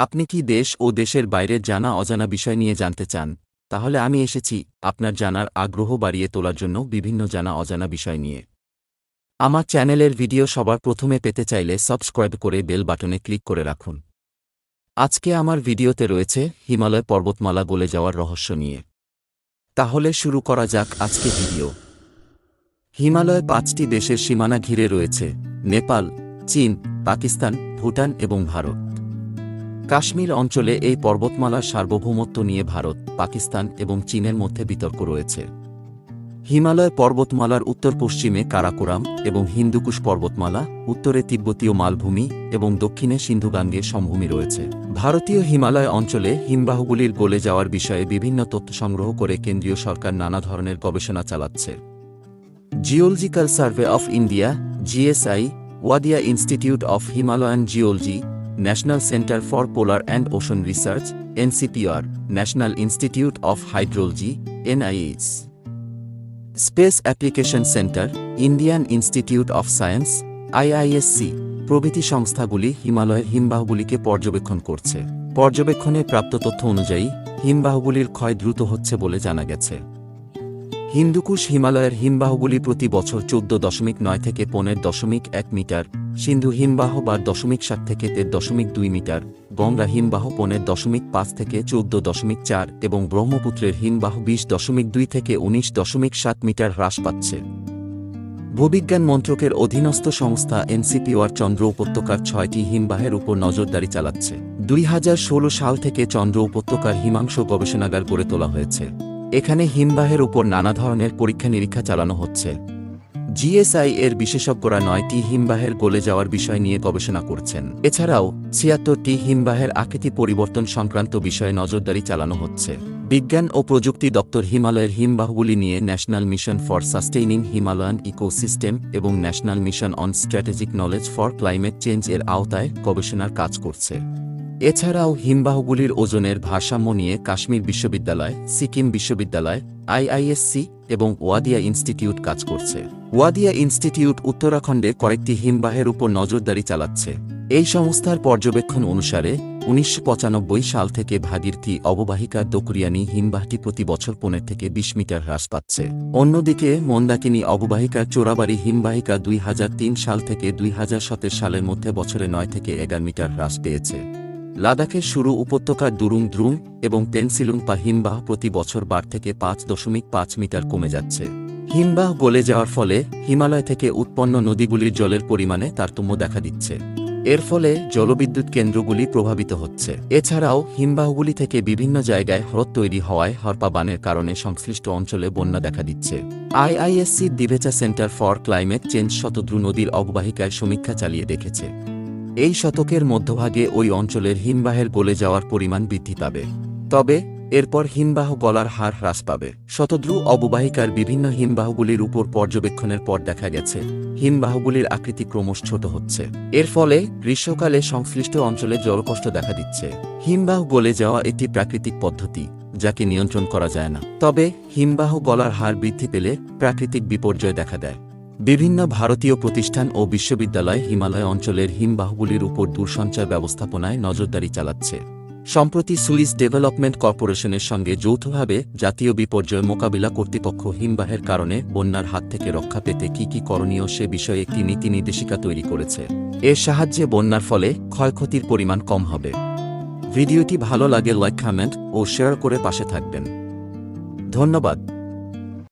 আপনি কি দেশ ও দেশের বাইরের জানা অজানা বিষয় নিয়ে জানতে চান? তাহলে আমি এসেছি আপনার জানার আগ্রহ বাড়িয়ে তোলার জন্য বিভিন্ন জানা অজানা বিষয় নিয়ে। আমার চ্যানেলের ভিডিও সবার প্রথমে পেতে চাইলে সাবস্ক্রাইব করে বেল বাটনে ক্লিক করে রাখুন। আজকে আমার ভিডিওতে রয়েছে হিমালয় পর্বতমালা গলে যাওয়ার রহস্য নিয়ে। তাহলে শুরু করা যাক আজকে ভিডিও। হিমালয় পাঁচটি দেশের সীমানা ঘিরে রয়েছে, নেপাল, চীন, পাকিস্তান, ভুটান এবং ভারত। কাশ্মীর অঞ্চলে এই পর্বতমালার সার্বভৌমত্ব নিয়ে ভারত, পাকিস্তান এবং চীনের মধ্যে বিতর্ক রয়েছে। হিমালয় পর্বতমালার উত্তর পশ্চিমে কারাকোরাম এবং হিন্দুকুশ পর্বতমালা, উত্তরে তিব্বতীয় মালভূমি এবং দক্ষিণে সিন্ধুগাঙ্গের সমভূমি রয়েছে। ভারতীয় হিমালয় অঞ্চলে হিমবাহগুলির গলে যাওয়ার বিষয়ে বিভিন্ন তথ্য সংগ্রহ করে কেন্দ্রীয় সরকার নানা ধরনের গবেষণা চালাচ্ছে। Geological survey of India GSI Wadia institute of Himalayan geology national centre for polar and ocean research NCPR national institute of hydrology NIH space application centre Indian institute of science IISc প্রভৃতি সংস্থাগুলি হিমালয়ের হিমবাহগুলিকে পর্যবেক্ষণ করছে। পর্যবেক্ষণে প্রাপ্ত তথ্য অনুযায়ী, হিমবাহগুলির ক্ষয় দ্রুত হচ্ছে বলে জানা গেছে। হিন্দুকুশ হিমালয়ের হিমবাহগুলি প্রতি বছর চোদ্দ দশমিক নয় থেকে পনেরো দশমিক এক মিটার, সিন্ধু হিমবাহ বা দশমিক সাত থেকে তের দশমিক দুই মিটার, গঙ্গা হিমবাহ পনেরো দশমিক পাঁচ থেকে চোদ্দ দশমিক চার এবং ব্রহ্মপুত্রের হিমবাহ বিশ দশমিক দুই থেকে উনিশ দশমিক সাত মিটার হ্রাস পাচ্ছে। ভূবিজ্ঞান মন্ত্রকের অধীনস্থ সংস্থা এনসিপিওয়ার চন্দ্র উপত্যকার ছয়টি হিমবাহের উপর নজরদারি চালাচ্ছে। দুই হাজার ষোলো সাল থেকে চন্দ্র উপত্যকার হিমাংশ গবেষণাগার গড়ে তোলা হয়েছে। এখানে হিমবাহের উপর নানা ধরনের পরীক্ষা নিরীক্ষা চালানো হচ্ছে। জিএসআই এর বিশেষজ্ঞরা নয়টি হিমবাহের গলে যাওয়ার বিষয় নিয়ে গবেষণা করছেন। এছাড়াও, ছিয়াত্তরটি হিমবাহের আকৃতি পরিবর্তন সংক্রান্ত বিষয়ে নজরদারি চালানো হচ্ছে। বিজ্ঞান ও প্রযুক্তি দপ্তর হিমালয়ের হিমবাহগুলি নিয়ে national mission for sustaining Himalayan ecosystem এবং national mission on strategic knowledge for climate change এর আওতায় গবেষণার কাজ করছে। এছাড়াও হিমবাহগুলির ওজনের ভারসাম্য নিয়ে কাশ্মীর বিশ্ববিদ্যালয়, সিকিম বিশ্ববিদ্যালয়, আইআইএসসি এবং ওয়াদিয়া ইনস্টিটিউট কাজ করছে। ওয়াদিয়া ইনস্টিটিউট উত্তরাখণ্ডে কয়েকটি হিমবাহের উপর নজরদারি চালাচ্ছে। এই সংস্থার পর্যবেক্ষণ অনুসারে, উনিশশো পঁচানব্বই সাল থেকে ভাগীরথী অববাহিকার দকুরিয়ানি হিমবাহটি প্রতি বছর পনেরো থেকে বিশ মিটার হ্রাস পাচ্ছে। অন্যদিকে, মন্দাকিনী অববাহিকার চোরাবাড়ি হিমবাহিকা দুই হাজার তিন সাল থেকে দুই হাজার সতেরো সালের মধ্যে বছরে নয় থেকে এগারো মিটার হ্রাস পেয়েছে। লাদাখের শুরু উপত্যকার দুরুং দ্রুং এবং পেন্সিলুং পা হিমবাহ প্রতি বছর বার থেকে পাঁচ দশমিক পাঁচ মিটার কমে যাচ্ছে। হিমবাহ গলে যাওয়ার ফলে হিমালয় থেকে উৎপন্ন নদীগুলির জলের পরিমাণে তারতম্য দেখা দিচ্ছে। এর ফলে জলবিদ্যুৎ কেন্দ্রগুলি প্রভাবিত হচ্ছে। এছাড়াও হিমবাহগুলি থেকে বিভিন্ন জায়গায় হ্রদ তৈরি হওয়ায় হরপা বানের কারণে সংশ্লিষ্ট অঞ্চলে বন্যা দেখা দিচ্ছে। IISc Divecha centre for climate change Shatadru নদীর অববাহিকায় সমীক্ষা চালিয়ে দেখেছে। এই শতকের মধ্যভাগে ওই অঞ্চলের হিমবাহের গলে যাওয়ার পরিমাণ বৃদ্ধি পাবে। তবে, এরপর হিমবাহ গলার হার হ্রাস পাবে। শতদ্রু অববাহিকার বিভিন্ন হিমবাহগুলির উপর পর্যবেক্ষণের পর দেখা গেছে, হিমবাহগুলির আকৃতি ক্রমশ ছোট হচ্ছে। এর ফলে গ্রীষ্মকালে সংশ্লিষ্ট অঞ্চলে জলকষ্ট দেখা দিচ্ছে। হিমবাহ গলে যাওয়া একটি প্রাকৃতিক পদ্ধতি, যাকে নিয়ন্ত্রণ করা যায় না। তবে, হিমবাহ গলার হার বৃদ্ধি পেলে প্রাকৃতিক বিপর্যয় দেখা দেয়। বিভিন্ন ভারতীয় প্রতিষ্ঠান ও বিশ্ববিদ্যালয় হিমালয় অঞ্চলের হিমবাহগুলির উপর দূরসঞ্চার ব্যবস্থাপনায় নজরদারি চালাচ্ছে। সম্প্রতি সুইস ডেভেলপমেন্ট কর্পোরেশনের সঙ্গে যৌথভাবে জাতীয় বিপর্যয় মোকাবিলা কর্তৃপক্ষ হিমবাহের কারণে বন্যার হাত থেকে রক্ষা পেতে কি কি করণীয় সে বিষয়ে একটি নীতি নির্দেশিকা তৈরি করেছে। এর সাহায্যে বন্যার ফলে ক্ষয়ক্ষতির পরিমাণ কম হবে। ভিডিওটি ভালো লাগে লাইক, কমেন্ট ও শেয়ার করে পাশে থাকবেন। ধন্যবাদ।